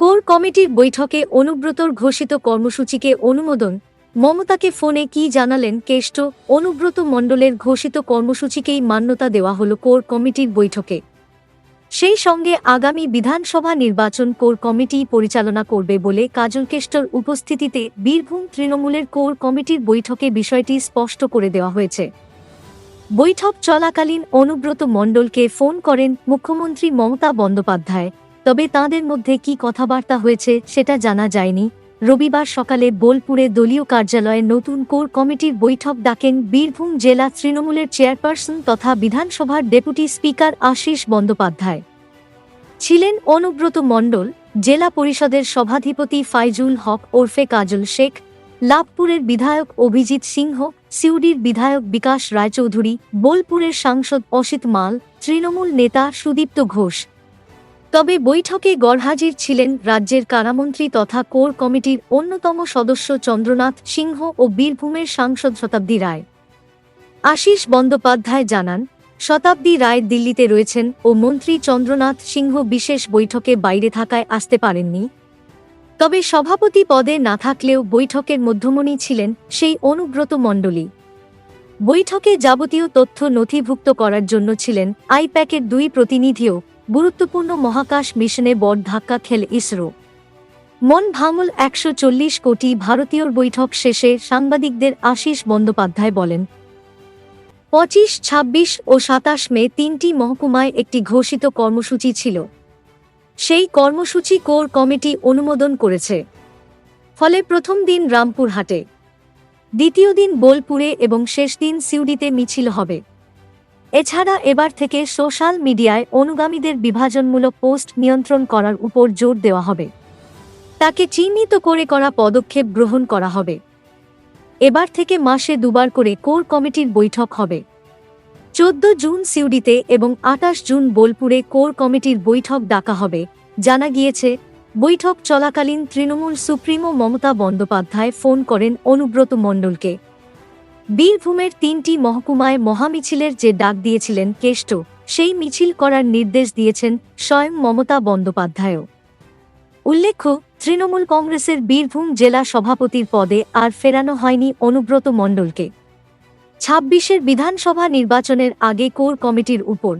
Core কমিটির বৈঠকে অনুব্রতর ঘোষিত কর্মসূচিকে অনুমোদন, মমতাকে ফোনে কি জানালেন কেষ্ট, অনুব্রত মণ্ডলের ঘোষিত কর্মসূচিকেই মান্যতা দেওয়া হল কোর কমিটির বৈঠকে। সেই সঙ্গে আগামী বিধানসভা নির্বাচন কোর কমিটি পরিচালনা করবে বলে কাজল কেষ্টর উপস্থিতিতে বীরভূম তৃণমূলের কোর কমিটির বৈঠকে বিষয়টি স্পষ্ট করে দেওয়া হয়েছে। বৈঠক চলাকালীন অনুব্রত মণ্ডলকে ফোন করেন মুখ্যমন্ত্রী মমতা বন্দ্যোপাধ্যায়। তবে তাঁদের মধ্যে কি কথাবার্তা হয়েছে সেটা জানা যায়নি। রবিবার সকালে বোলপুরে দলীয় কার্যালয়ে নতুন কোর কমিটির বৈঠক ডাকেন বীরভূম জেলা তৃণমূলের চেয়ারপারসন তথা বিধানসভার ডেপুটি স্পিকার আশিস বন্দ্যোপাধ্যায়। ছিলেন অনুব্রত মণ্ডল, জেলা পরিষদের সভাধিপতি ফাইজুল হক ওরফে কাজল শেখ, লাভপুরের বিধায়ক অভিজিৎ সিংহ, সিউড়ির বিধায়ক বিকাশ রায়চৌধুরী, বোলপুরের সাংসদ অসিত মাল, তৃণমূল নেতা সুদীপ্ত ঘোষ। তবে বৈঠকে গড়হাজির ছিলেন রাজ্যের কারামন্ত্রী তথা কোর কমিটির অন্যতম সদস্য চন্দ্রনাথ সিংহ ও বীরভূমের সাংসদ শতাব্দী রায়। আশিস বন্দ্যোপাধ্যায় জানান, শতাব্দী রায় দিল্লিতে রয়েছেন ও মন্ত্রী চন্দ্রনাথ সিংহ বিশেষ বৈঠকে বাইরে থাকায় আসতে পারেননি। তবে সভাপতি পদে না থাকলেও বৈঠকের মধ্যমণি ছিলেন সেই অনুব্রত মণ্ডলী। বৈঠকে যাবতীয় তথ্য নথিভুক্ত করার জন্য ছিলেন আইপ্যাকের দুই প্রতিনিধিও গুরুত্বপূর্ণ মহাকাশ মিশনে বড় ধাক্কা খেল ইসরো। মন ভাঙল একশো চল্লিশ কোটি ভারতীয়র বৈঠক শেষে সাংবাদিকদের আশিস বন্দ্যোপাধ্যায় বলেন, পঁচিশ, ছাব্বিশ ও সাতাশ মে তিনটি মহকুমায় একটি ঘোষিত কর্মসূচি ছিল। সেই কর্মসূচি কোর কমিটি অনুমোদন করেছে। ফলে প্রথম দিন রামপুরহাটে, দ্বিতীয় দিন বোলপুরে এবং শেষ দিন সিউড়িতে মিছিল হবে। এছাড়া এবার থেকে সোশ্যাল মিডিয়ায় অনুগামীদের বিভাজনমূলক পোস্ট নিয়ন্ত্রণ করার উপর জোর দেওয়া হবে। তাকে চিহ্নিত করে করা পদক্ষেপ গ্রহণ করা হবে। এবার থেকে মাসে দুবার করে কোর কমিটির বৈঠক হবে। চোদ্দ জুন সিউড়িতে এবং আটাশ জুন বোলপুরে কোর কমিটির বৈঠক ডাকা হবে, জানা গিয়েছে, বৈঠক চলাকালীন তৃণমূল সুপ্রিমো মমতা বন্দ্যোপাধ্যায় ফোন করেন অনুব্রত মণ্ডলকে। বীরভূমের তিনটি মহকুমায় মহামিছিলের যে ডাক দিয়েছিলেন কেষ্ট, সেই মিছিল করার নির্দেশ দিয়েছেন স্বয়ং মমতা বন্দ্যোপাধ্যায়ও। উল্লেখ্য, তৃণমূল কংগ্রেসের বীরভূম জেলা সভাপতির পদে আর ফেরানো হয়নি অনুব্রত মণ্ডলকে। ছাব্বিশের বিধানসভা নির্বাচনের আগে কোর কমিটির উপর